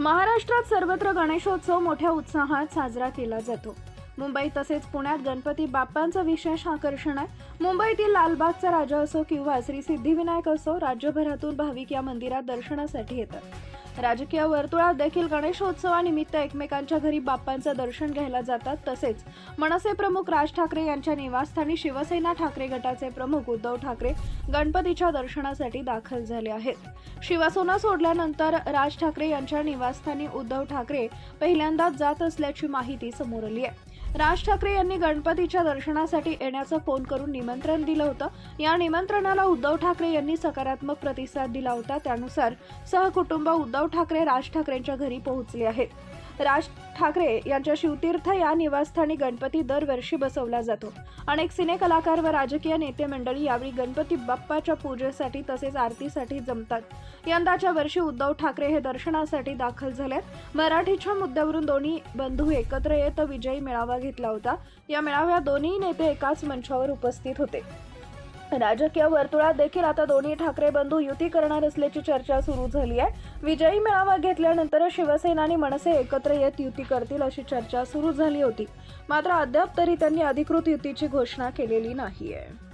महाराष्ट्रात सर्वत्र गणेशोत्सव मोठ्या उत्साहात साजरा केला जातो. मुंबई तसेच पुण्यात गणपती बाप्पांचं विशेष आकर्षण आहे. मुंबईतील लालबागचा राजा असो किंवा श्री सिद्धिविनायक असो राज्यभरातून भाविक या मंदिरात दर्शनासाठी येतात. राजकीय वर्तुळात देखील गणेशोत्सवानिमित्त एकमेकांच्या घरी बाप्पांचं दर्शन घ्यायला जातात तसेच मनसे प्रमुख राज ठाकरे यांच्या निवासस्थानी शिवसेना ठाकरे गटाचे प्रमुख उद्धव ठाकरे गणपतीच्या दर्शनासाठी दाखल झाले आहेत. शिवसेना सोडल्यानंतर राज ठाकरे यांच्या निवासस्थानी उद्धव ठाकरे पहिल्यांदाच जात असल्याची माहिती समोर आली आहे. राज ठाकरे यांनी गणपतीच्या दर्शनासाठी येण्याचं फोन करून निमंत्रण दिलं होतं. या निमंत्रणाला उद्धव ठाकरे यांनी सकारात्मक प्रतिसाद दिला होता. त्यानुसार सहकुटुंब उद्धव ठाकरे राज ठाकरेंच्या घरी पोहोचले आहेत. राज ठाकरे यांच्या शिवतीर्थ या निवासस्थानी गणपती दरवर्षी बसवला जातो. अनेक सिने कलाकार व राजकीय नेते मंडळी यावेळी गणपती बाप्पाच्या पूजेसाठी तसेच आरतीसाठी जमतात. यंदाच्या वर्षी उद्धव ठाकरे हे दर्शनासाठी दाखल झाले मराठीच्या मुद्द्यावरून दोन्ही बंधू एकत्र येत विजयी मेळावा घेतला होता. या मेळाव्यात दोन्ही नेते एकाच मंचावर उपस्थित होते. राजकीय वर्तुळात देखील आता दोन्ही ठाकरे बंधू युती करणार असल्याची चर्चा सुरू झाली आहे. विजयी मेळावा घेतल्यानंतर शिवसेना आणि मनसे एकत्र येत युती करतील अशी चर्चा सुरू झाली होती. मात्र अद्याप तरी त्यांनी अधिकृत युतीची घोषणा केलेली नाहीये.